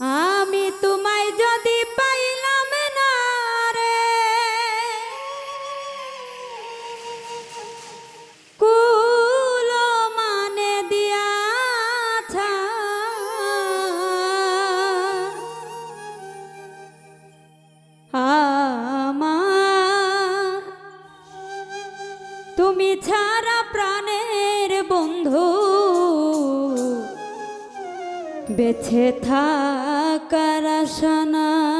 আমি তোমায় যদি পাইলাম না রে কুল মানে দিয়াছা আমা তুমি ছাড়া প্রাণে বেছে থাকার আশানা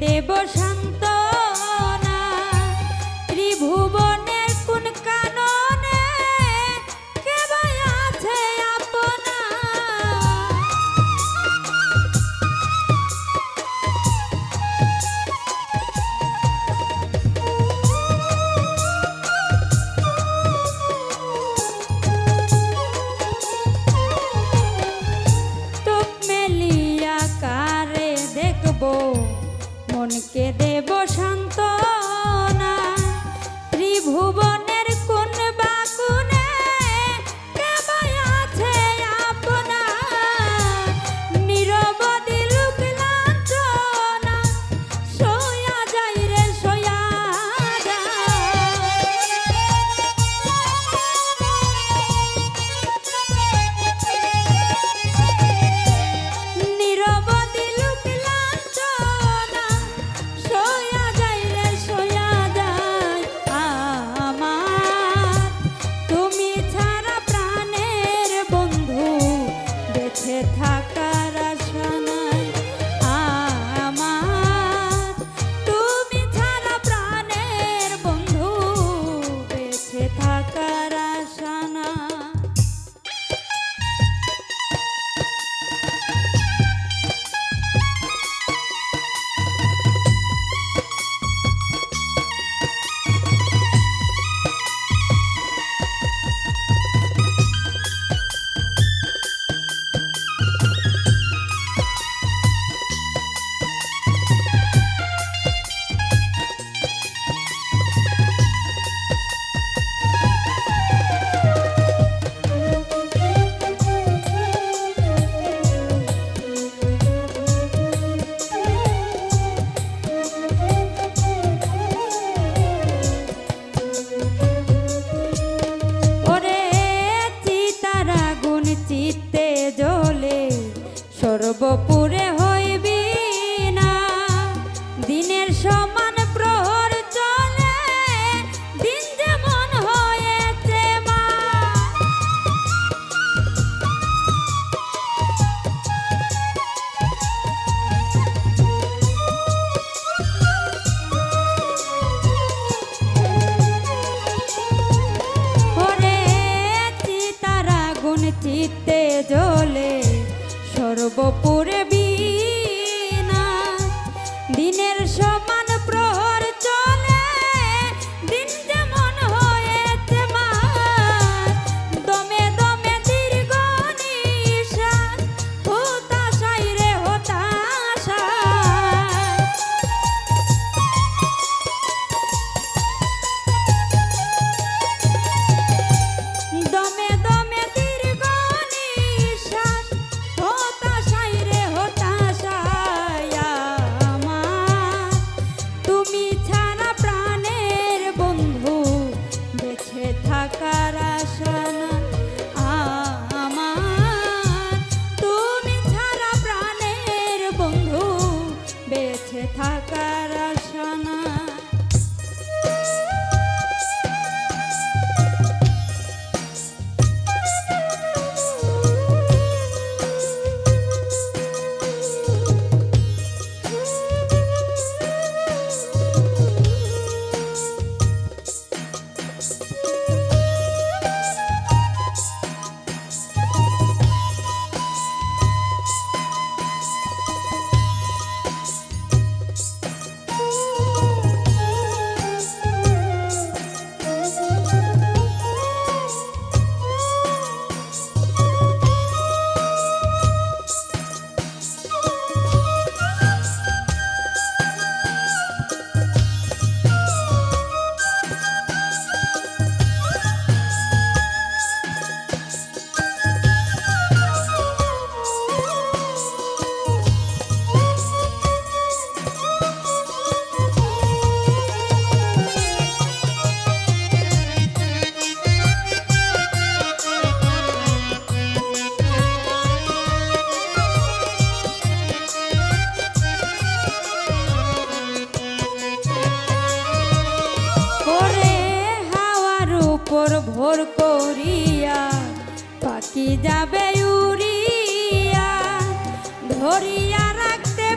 দেব মনকে দেব শান্ত যাবে উড়িয়া ধরিয়া রাখতে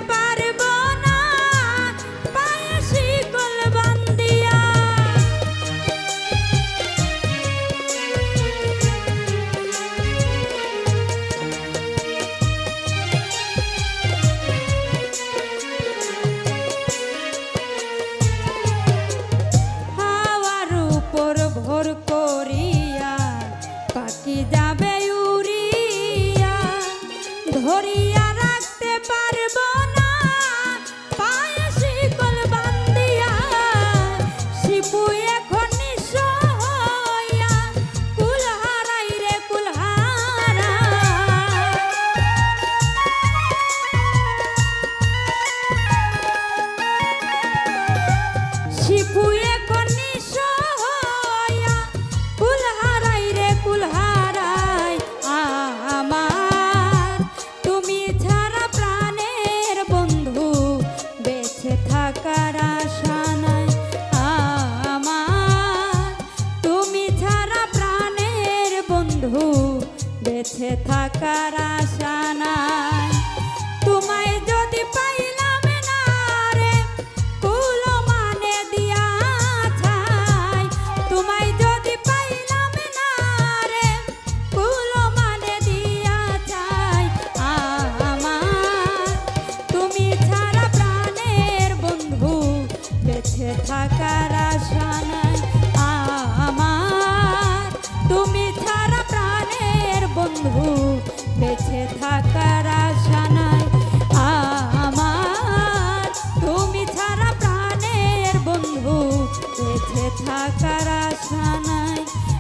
বেঁচে থাকার আশা নাই।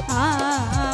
আ